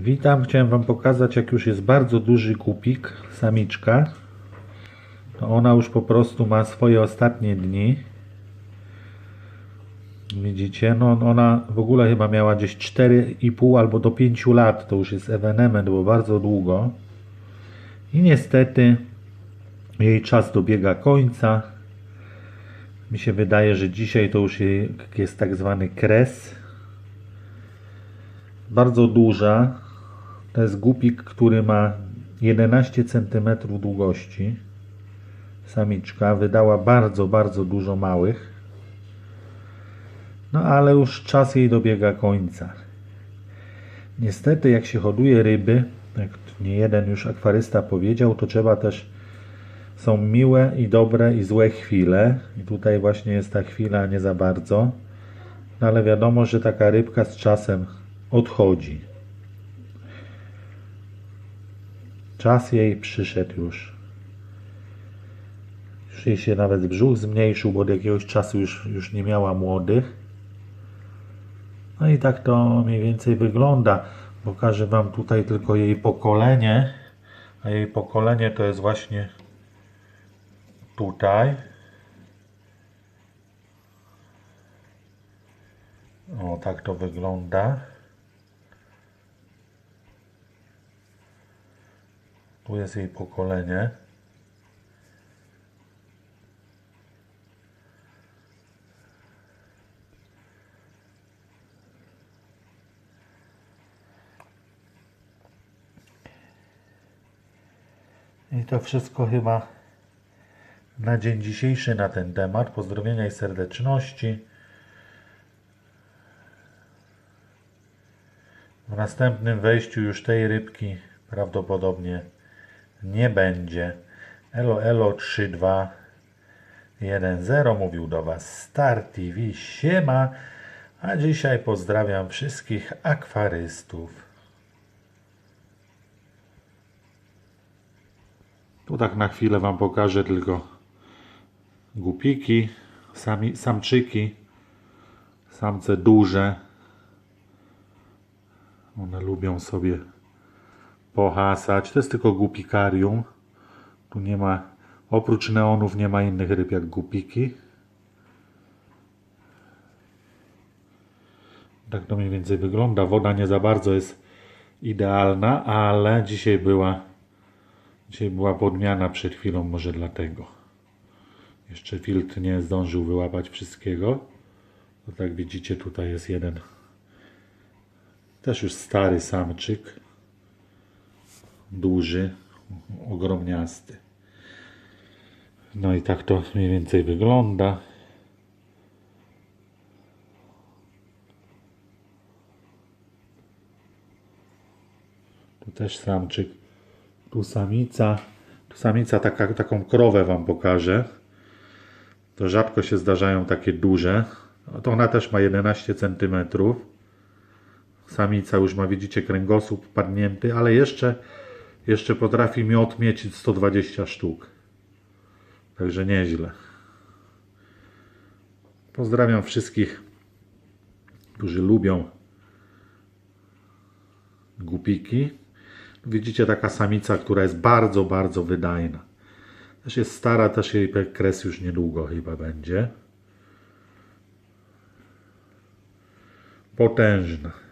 Witam, chciałem Wam pokazać jak już jest bardzo duży kupik, samiczka. To ona już po prostu ma swoje ostatnie dni. Widzicie, no ona w ogóle chyba miała gdzieś 4,5 albo do 5 lat, to już jest ewenement, bo bardzo długo. I niestety jej czas dobiega końca. Mi się wydaje, że dzisiaj to już jest tak zwany kres. Bardzo duża. To jest głupik, który ma 11 cm długości. Samiczka wydała bardzo, bardzo dużo małych. No ale już czas jej dobiega końca. Niestety, jak się hoduje ryby, jak nie jeden już akwarysta powiedział, to trzeba też są miłe i dobre i złe chwile. I tutaj właśnie jest ta chwila nie za bardzo. No ale wiadomo, że taka rybka z czasem odchodzi. Czas jej przyszedł już. Już jej się nawet brzuch zmniejszył, bo od jakiegoś czasu już, już nie miała młodych. No i tak to mniej więcej wygląda. Pokażę Wam tutaj tylko jej pokolenie. A jej pokolenie to jest właśnie tutaj. O, tak to wygląda. Tu jest jej pokolenie. I to wszystko chyba na dzień dzisiejszy na ten temat. Pozdrowienia i serdeczności. W następnym wejściu już tej rybki prawdopodobnie nie będzie. Elo Elo 3210 mówił do Was Star TV. Siema. A dzisiaj pozdrawiam wszystkich akwarystów. Tu tak na chwilę Wam pokażę tylko głupiki, sami, samczyki, samce duże. One lubią sobie pohasać. To jest tylko głupikarium. Tu nie ma, oprócz neonów nie ma innych ryb jak głupiki. Tak to mniej więcej wygląda. Woda nie za bardzo jest idealna, ale dzisiaj była Dzisiaj była podmiana przed chwilą, może dlatego. Jeszcze filtr nie zdążył wyłapać wszystkiego. To tak widzicie, tutaj jest jeden też już stary samczyk. Duży, ogromniasty. No i tak to mniej więcej wygląda. Tu też samczyk. Tu samica. Tu samica, taka, taką krowę Wam pokażę. To rzadko się zdarzają takie duże. To ona też ma 11 cm. Samica już ma, widzicie, kręgosłup padnięty, ale jeszcze, jeszcze potrafi miot mieć 120 sztuk. Także nieźle. Pozdrawiam wszystkich, którzy lubią głupiki. Widzicie taka samica, która jest bardzo, bardzo wydajna. Też jest stara, też jej kres już niedługo chyba będzie. Potężna.